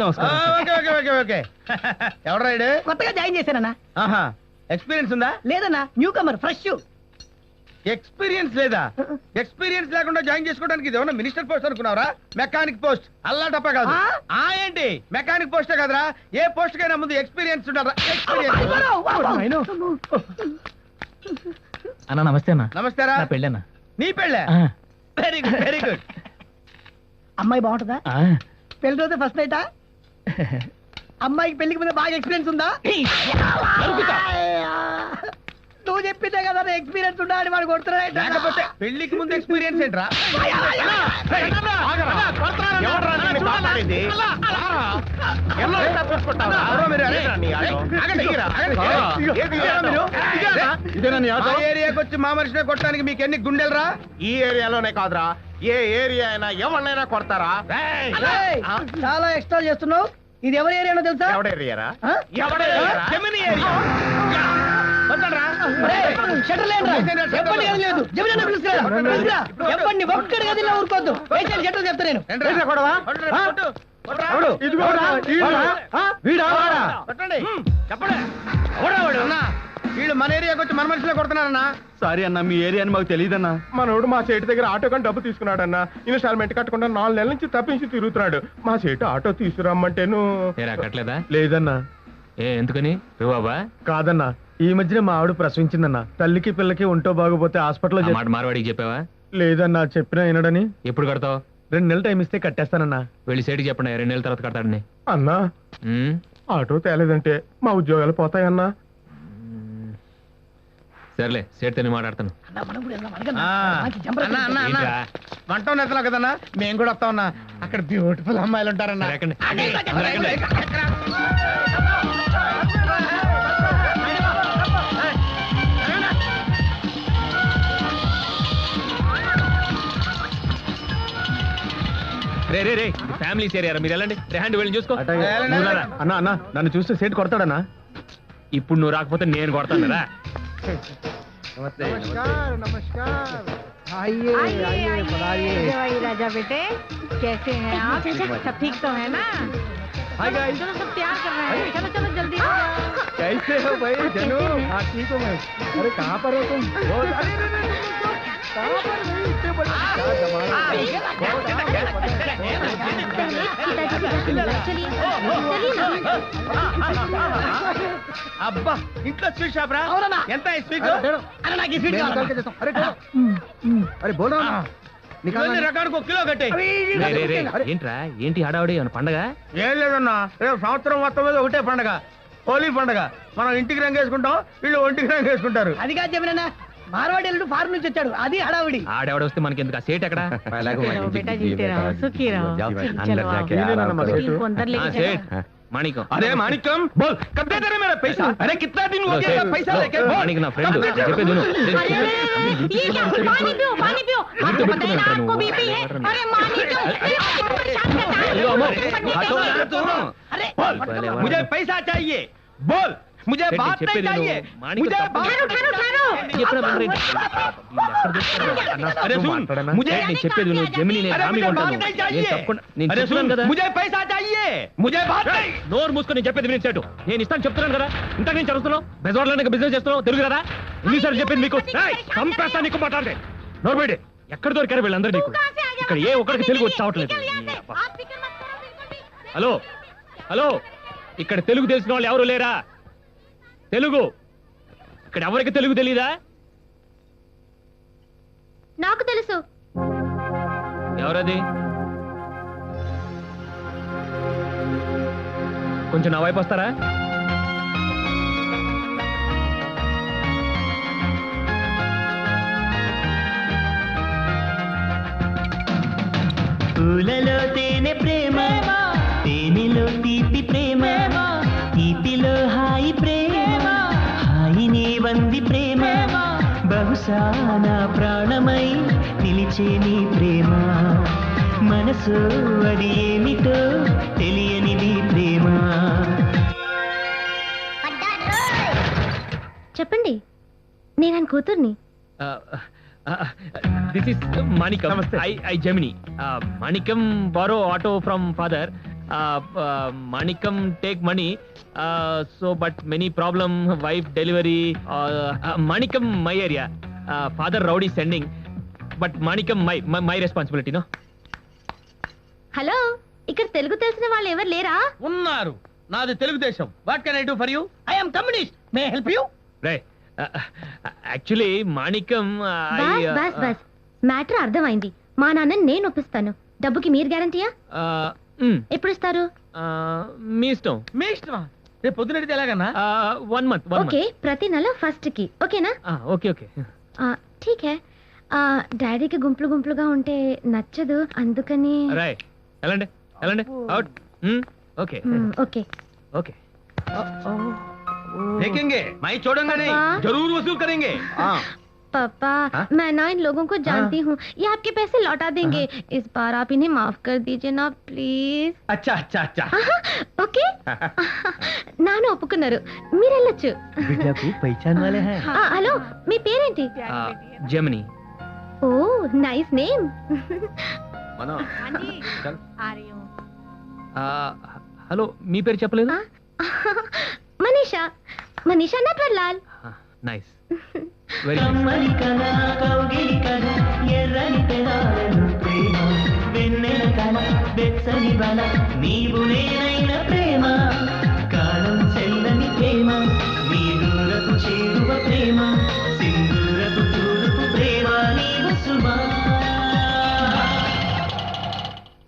నమస్కారం. Okay okay okay okay. ఎవడు రైడ్ కొత్తగా జాయిన్ చేశానన్నా. ఆహా ఎక్స్పీరియన్స్ ఉందా? లేదన్నా న్యూ కమర్ ఫ్రెష్ ఎక్స్పీరియన్స్ లేదా? ఎక్స్పీరియన్స్ లేకుండా జాయిన్ చేసుకోవడానికి ఇది ఏమన్నా మినిస్టర్ పోస్ట్ అనుకున్నావరా? Mechanic post. అల్లా టప్ప కాదు. ఆ? ఏంటి? మెకానిక్ పోస్టే కదరా. ఏ పోస్ట్ కైనా ముందు ఎక్స్పీరియన్స్ ఉండాలా ఎక్స్పీరియన్స్. అన్న నమస్తే అన్న. నమస్కారా నా పెళ్ళన్న. నీ పెళ్ళే? వెరీ గుడ్ వెరీ గుడ్ అమ్మాయి బాగుంటుందా? పెళ్ళి రోజు ఫస్ట్ నైటా అమ్మాయికి పెళ్ళికి ముందు బాగా ఎక్స్పీరియన్స్ ఉందా? నువ్వు చెప్పిందే కదా ఎక్స్పీరియన్స్ ఉందా అని వాడు కొడుతున్నాడు లేకపోతే పెళ్ళికి ముందు ఎక్స్పీరియన్స్ ఏంట్రా. ఇదేనా ఏరియాకి వచ్చి మా మనిషినే కొట్టడానికి మీకు ఎన్ని గుండెలరా? ఈ ఏరియాలోనే కాదురా. ఏ ఏరియా అయినా ఎవరినైనా కొడతారా? ఏయ్, చాలా ఎక్స్ట్రా చేస్తున్నావు. ఇది ఎవరి ఏరియానో తెలుసా? ఎవడ ఏరియారా? ఎవడ ఏరియారా జమిని ఏరియా. ఒక్కడి గదిలో ఊరుకోద్దు. చెప్తా నేను. చెప్పండి. వీళ్ళు మన ఏరియాకి వచ్చి మన మనిషిలో కొడుతున్నారన్నా. సారీ అన్న మీ ఏరియా అని మాకు తెలియదన్నా మనోడు మా చేటి దగ్గర ఆటో కానీ డబ్బు తీసుకున్నాడన్న. ఇన్స్టాల్మెంట్ కట్టకుండా నాలుగు నెలల నుంచి తప్పించి తిరుగుతున్నాడు. మా చేటు ఆటో తీసుకురమ్మంటేను. ఏరా కట్టలేదా? లేదన్నా. ఏ ఎందుకని? బాబా? కాదన్నా. ఈ మధ్యన మా ఆవిడ ప్రసవించిందన్న. తల్లికి పిల్లకి ఒంటో బాగోపోతే హాస్పిటల్లో మాట మార్వాడికి చెప్పావా? లేదన్నా చెప్పినా వినడని. ఎప్పుడు కడతావు? రెండు నెలలు టైం ఇస్తే కట్టేస్తానన్నా. వెళ్ళి సైడ్కి చెప్పండి రెండు నెలల తర్వాత కడతాడని. అన్నా ఆటో తేలేదంటే మా ఉద్యోగాలు పోతాయన్నా సర్లే సేట్తోనే మాట్లాడతాను అన్నా, మనం కూడా వెళ్దాం. అడగన్నా. ఆ. మంచి జంపర్ అన్నా, అన్నా, అన్నా. ఏంట్రా? వంట నెత్తలా కదన్నా? మేము కూడా వస్తామన్నా అక్కడ బ్యూటిఫుల్ అమ్మాయిలు ఉంటారన్నా. రే. రే రే ఫ్యామిలీస్ ఏరియా మీరు వెళ్ళండి. రే హ్యాండ్ వెళ్ళి చూసుకో. అన్న అన్న నన్ను చూస్తే సేటు కొడతాడన్నా? ఇప్పుడు నువ్వు రాకపోతే నేను కొడతాను రా. आइए आइए भाई राजा बेटे कैसे हैं आप? सब ठीक तो है ना? हाय चलो सब तैयार कर रहे हैं। चलो चलो जल्दी कैसे हो भाई? जनू हाँ? ठीक हो? मैं अरे कहाँ पर हो तुम? बहुत अरे कहाँ पर भाई इतने बड़े क्या जमाना అబ్బా ఇంట్లో స్వీట్? షాప్ రా ఎంత స్వీట్ అరే ఏంట్రా? ఏంటి హడావుడి? పండగ? ఏం లేదన్నా. రేపు సంవత్సరం మొత్తం మీద ఒకటే పండగ. హోలీ పండగ. మనం ఇంటికి రంగేసుకుంటాం వీళ్ళు ఒంటికి రంగేసుకుంటారు. వేసుకుంటారు కాదు చెప్పిన నుంచి వచ్చాడు అది హడావిడి వస్తే మనకి ఎందుకు ఆ ఎక్కడ మాణికం అరే మాణికం బోల్ చెప్పే దును मुझे पैसा चाहिए बोल मुझे सेठ, बात नहीं చెప్పేది విను. चाहिए మాణిక్ मुझे తప్పు बात ठहरो ठहरो ठहरो చెప్పిన మాట రండి. अरे सुन मुझे సేట్, నేను చెప్పేది నువ్వు జమిని నేను अरे హామీగా मुझे ఉంటాను बात नहीं నేను चाहिए తప్పకుండా నేను अरे చెప్తున్నాను सुन కదా मुझे पैसा चाहिए मुझे बात नहीं నోరు మూసుకొని నేను చెప్పేది విని సేటు నేను ఇస్తాను చెప్తున్నాను కదా ఇంత నేను చదువుతున్నావు బెజవాడలో బిజినెస్ చేస్తున్నావు తెలుగు కదా ఎన్నిసార్లు చెప్పింది మీకు ఏయ్, చంపేస్తా నీకు మాట్లాడితే నోరు బయట ఎక్కడ దొరికారు వీళ్ళందరూ నీకు कहाँ से आ गया ఇక్కడ ఏ ఒక్కడికి తెలుగు వచ్చి చావట్లేదు निकल यहाँ से। आप फिक्र मत करो बिल्कुल भी హలో హలో ఇక్కడ తెలుగు తెలిసిన వాళ్ళు ఎవరు లేరా తెలుగు. ఇక్కడ ఎవరికి తెలుగు తెలీదా? నాకు తెలుసు. ఎవరది? కొంచెం నా వైపు వస్తారా? పూలలో తేనె ప్రేమ. బహుశా నా ప్రాణమై నిలిచే నీ ప్రేమ. మనసు అది ఏమిటో తెలియనిది ప్రేమ. చెప్పండి నేను ఆయన కూతుర్ని. This is Manikam. నమస్తే. I I Gemini Manikam borrow auto from father Manikam take money so but many problem wife delivery Manikam my area father rowdy sending but Manikam my my responsibility no hello ఇక్కడ తెలుగు తెలిసిన వాళ్ళు ఎవరు లేరా? ఉన్నారు. నాది Telugu Desam what can I do for you I'm communist may help you ray actually Manikam bus బస్ bus matter అర్థమైంది. మా నాన్న నేను ఒప్పిస్తాను. డబ్బుకి మీరు గ్యారంటీయా ఎప్పుడు ఇస్తారు మీ ఇష్టం మీ ఇష్టమా రేపు పొద్దునడితే ఎలాగన్నా వన్ మంత్ వన్ ఓకే ప్రతి నెల ఫస్ట్ కి ఓకేనా మంత్ ఓకే ఓకే ఆ, ఠీక్ హే ఆ, డాడీకి గుంపులు గుంపులుగా ఉంటే నచ్చదు అందుకని రాయ్ ఎలాండి ఎలాండి out okay hmm, okay okay देखेंगे मैं छोड़ूंगा नहीं पापा। जरूर वसूल करेंगे हाँ पापा हाँ? मैं ना इन लोगों को जानती हूँ ये आपके पैसे लौटा देंगे इस बार आप इन्हें माफ कर दीजिए ना प्लीज अच्छा अच्छा अच्छा ఓకే నాన్న ఒప్పుకున్నారు మీరు వెళ్ళొచ్చు బిడ్డకు పైచాన్ వాలే హై ఆ, హలో మీ పేరేంటి జెమిని ఓ నైస్ నేమ్ मनो हाँ जी आ रही हूँ హలో మీ పేరు చెప్పలేదు మనీషా మనీషా నట్వర్లాల్ నైస్ వెరీ కమ్మని కళ కౌగిలి కళ ఎర్రని పెదాలను ప్రేమ వెన్నెల కళ బెచ్చని బల నీవు నేనై